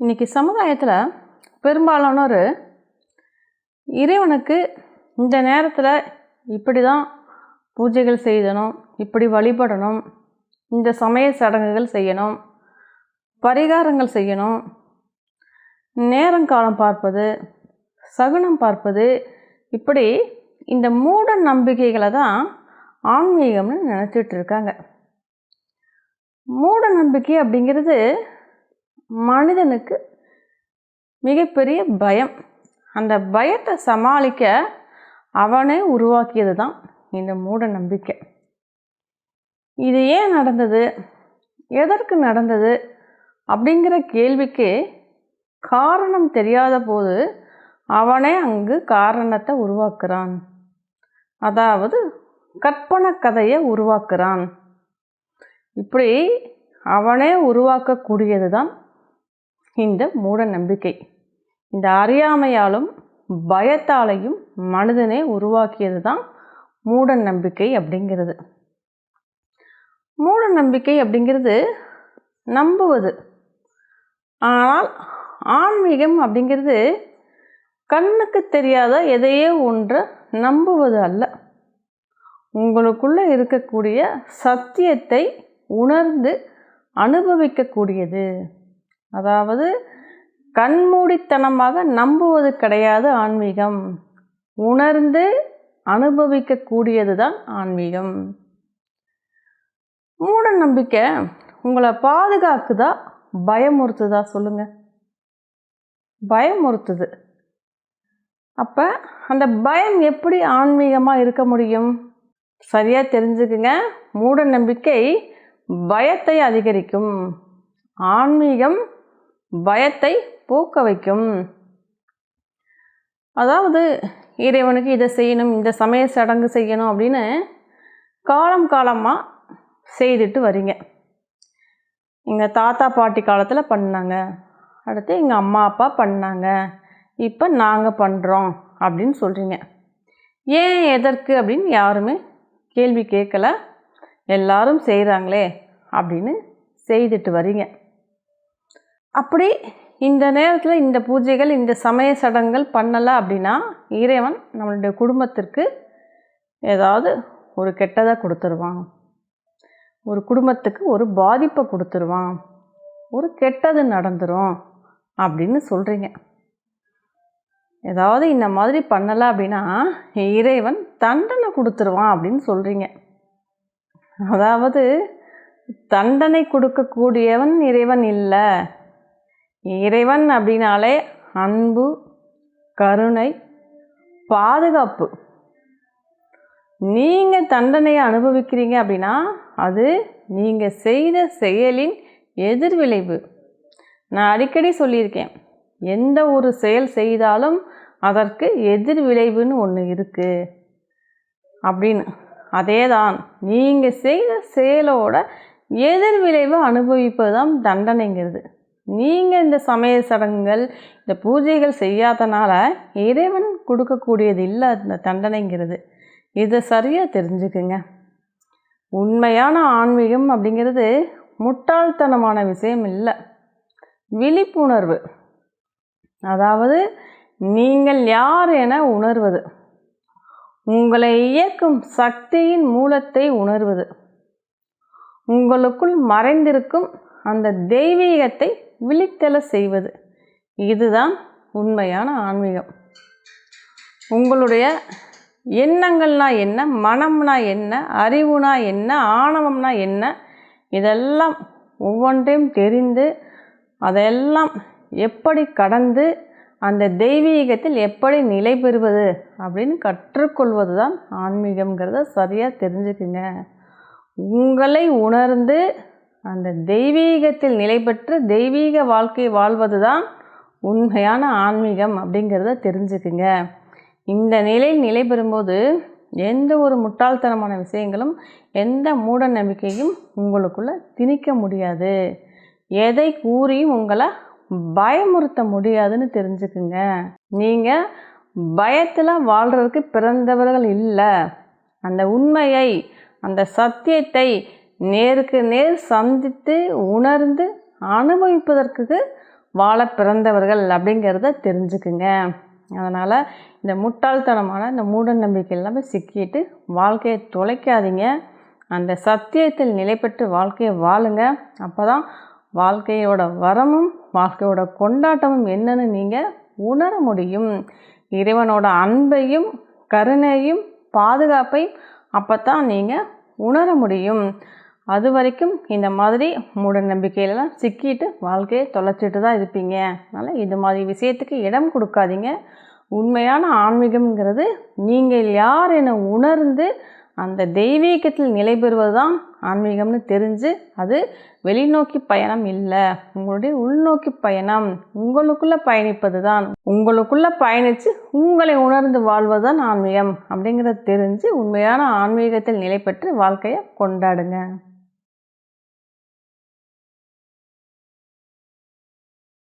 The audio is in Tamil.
இன்றைக்கி சமுதாயத்தில் பெரும்பாலானோர் இறைவனுக்கு இந்த நேரத்தில் இப்படி தான் பூஜைகள் செய்யணும் இப்படி வழிபடணும் இந்த சமய சடங்குகள் செய்யணும் பரிகாரங்கள் செய்யணும் நேரங்காலம் பார்ப்பது சகுனம் பார்ப்பது இப்படி இந்த மூட நம்பிக்கைகளை தான் ஆன்மீகம்னு நினச்சிட்டு இருக்காங்க. மூட நம்பிக்கை அப்படிங்கிறது மனிதனுக்கு மிகப்பெரிய பயம். அந்த பயத்தை சமாளிக்க அவனே உருவாக்கியது தான் இந்த மூட நம்பிக்கை. இது ஏன் நடந்தது? எதற்கு நடந்தது? அப்படிங்கிற கேள்விக்கு காரணம் தெரியாத போது அவனே அங்கு காரணத்தை உருவாக்குறான். அதாவது கற்பனை கதையை உருவாக்குறான். இப்படி அவனே உருவாக்கக்கூடியது தான் இந்த மூட நம்பிக்கை. இந்த அறியாமையாலும் பயத்தாலையும் மனிதனே உருவாக்கியது தான் மூட நம்பிக்கை அப்படிங்கிறது. மூட நம்பிக்கை அப்படிங்கிறது நம்புவது. ஆனால் ஆன்மீகம் அப்படிங்கிறது கண்ணுக்கு தெரியாத எதையோ ஒன்றை நம்புவது அல்ல. உங்களுக்குள்ளே இருக்கக்கூடிய சத்தியத்தை உணர்ந்து அனுபவிக்கக்கூடியது. அதாவது கண்மூடித்தனமாக நம்புவது கிடையாது ஆன்மீகம். உணர்ந்து அனுபவிக்கக்கூடியது தான் ஆன்மீகம். மூட நம்பிக்கை உங்களை பாதுகாக்குதா? பயமுறுத்துதா? சொல்லுங்க. பயமுறுத்துது. அப்போ அந்த பயம் எப்படி ஆன்மீகமாக இருக்க முடியும்? சரியாக தெரிஞ்சுக்குங்க. மூட நம்பிக்கை பயத்தை அதிகரிக்கும். ஆன்மீகம் பயத்தை போக்க வைக்கும் அதாவது இறைவனுக்கு இதை செய்யணும் இந்த சமய சடங்கு செய்யணும் அப்படின்னு காலம் காலமாக செய்துட்டு வரீங்க. எங்கள் தாத்தா பாட்டி காலத்தில் பண்ணாங்க. அடுத்து எங்கள் அம்மா அப்பா பண்ணாங்க. இப்போ நாங்கள் பண்ணுறோம் அப்படின்னு சொல்கிறீங்க ஏன் எதற்கு அப்படின்னு யாருமே கேள்வி கேட்கல. எல்லாரும் செய்கிறாங்களே அப்படின்னு செய்துட்டு வரீங்க. அப்படி இந்த நேரத்தில் இந்த பூஜைகள் இந்த சமய சடங்குகள் பண்ணலை அப்படின்னா இறைவன் நம்மளுடைய குடும்பத்திற்கு ஏதாவது ஒரு கெட்டதை கொடுத்துருவான். ஒரு குடும்பத்துக்கு ஒரு பாதிப்பை கொடுத்துருவான். ஒரு கெட்டது நடந்துடும் அப்படின்னு சொல்கிறீங்க ஏதாவது இந்த மாதிரி பண்ணலை அப்படின்னா இறைவன் தண்டனை கொடுத்துருவான் அப்படின்னு சொல்கிறீங்க அதாவது தண்டனை கொடுக்கக்கூடியவன் இறைவன் இல்லை. இறைவன் அப்படின்னாலே அன்பு கருணை பாதுகாப்பு. நீங்கள் தண்டனையை அனுபவிக்கிறீங்க அப்படின்னா அது நீங்கள் செய்த செயலின் எதிர்விளைவு. நான் அடிக்கடி சொல்லியிருக்கேன் எந்த ஒரு செயல் செய்தாலும் அதற்கு எதிர்விளைவுன்னு ஒன்று இருக்குது அப்படின்னு. அதே தான் நீங்கள் செய்த செயலோட எதிர்விளைவு அனுபவிப்பது தான் தண்டனைங்கிறது. நீங்கள் இந்த சமய சடங்குகள் இந்த பூஜைகள் செய்யாதனால இறைவன் கொடுக்கக்கூடியது இல்லை அந்த தண்டனைங்கிறது. இதை சரியாக தெரிஞ்சுக்குங்க. உண்மையான ஆன்மீகம் அப்படிங்கிறது முட்டாள்தனமான விஷயம் இல்லை. விழிப்புணர்வு. அதாவது நீங்கள் யார் என உணர்வது. உங்களை இயக்கும் சக்தியின் மூலத்தை உணர்வது. உங்களுக்குள் மறைந்திருக்கும் அந்த தெய்வீகத்தை விழித்தெழ செய்வது. இதுதான் உண்மையான ஆன்மீகம். உங்களுடைய எண்ணங்கள்னா என்ன மனம்னா என்ன அறிவுனா என்ன ஆணவம்னா என்ன இதெல்லாம் ஒவ்வொன்றையும் தெரிந்து அதெல்லாம் எப்படி கடந்து அந்த தெய்வீகத்தில் எப்படி நிலை பெறுவது அப்படின்னு கற்றுக்கொள்வது தான் ஆன்மீகம்ங்கிறத சரியாக தெரிஞ்சுக்குங்க. உங்களை உணர்ந்து அந்த தெய்வீகத்தில் நிலை பெற்று தெய்வீக வாழ்க்கை வாழ்வது தான் உண்மையான ஆன்மீகம் அப்படிங்கிறத தெரிஞ்சுக்குங்க. இந்த நிலையில் நிலை பெறும்போது எந்த ஒரு முட்டாள்தனமான விஷயங்களும் எந்த மூட நம்பிக்கையும் உங்களுக்குள்ளே திணிக்க முடியாது. எதை கூறியும் உங்களை பயமுறுத்த முடியாதுன்னு தெரிஞ்சுக்குங்க. நீங்கள் பயத்தில் வாழ்கிறதுக்கு பிறந்தவர்கள் இல்லை. அந்த உண்மையை அந்த சத்தியத்தை நேருக்கு நேர் சந்தித்து உணர்ந்து அனுபவிப்பதற்கு வாழ பிறந்தவர்கள் அப்படிங்கிறத தெரிஞ்சுக்குங்க. அதனால் இந்த முட்டாள்தனமான இந்த மூட நம்பிக்கை எல்லாமே சிக்கிட்டு வாழ்க்கையை தொலைக்காதீங்க. அந்த சத்தியத்தில் நிலை பெற்று வாழ்க்கையை வாழுங்க. அப்போ தான் வாழ்க்கையோட வரமும் வாழ்க்கையோட கொண்டாட்டமும் என்னன்னு நீங்கள் உணர முடியும். இறைவனோட அன்பையும் கருணையும் பாதுகாப்பையும் அப்போ தான் நீங்கள் உணர முடியும். அது வரைக்கும் இந்த மாதிரி மூட நம்பிக்கையிலலாம் சிக்கிட்டு வாழ்க்கையை தொலைச்சிட்டு தான் இருப்பீங்க. அதனால் இது மாதிரி விஷயத்துக்கு இடம் கொடுக்காதீங்க. உண்மையான ஆன்மீகம்ங்கிறது நீங்கள் யார் என உணர்ந்து அந்த தெய்வீகத்தில் நிலை பெறுவது தான் ஆன்மீகம்னு தெரிஞ்சு அது வெளிநோக்கி பயணம் இல்லை. உங்களுடைய உள்நோக்கி பயணம். உங்களுக்குள்ளே பயணிப்பது தான் உங்களுக்குள்ளே பயணித்து உங்களை உணர்ந்து வாழ்வது தான் ஆன்மீகம். அப்படிங்கிறத தெரிஞ்சு உண்மையான ஆன்மீகத்தில் நிலை பெற்று வாழ்க்கையை கொண்டாடுங்க.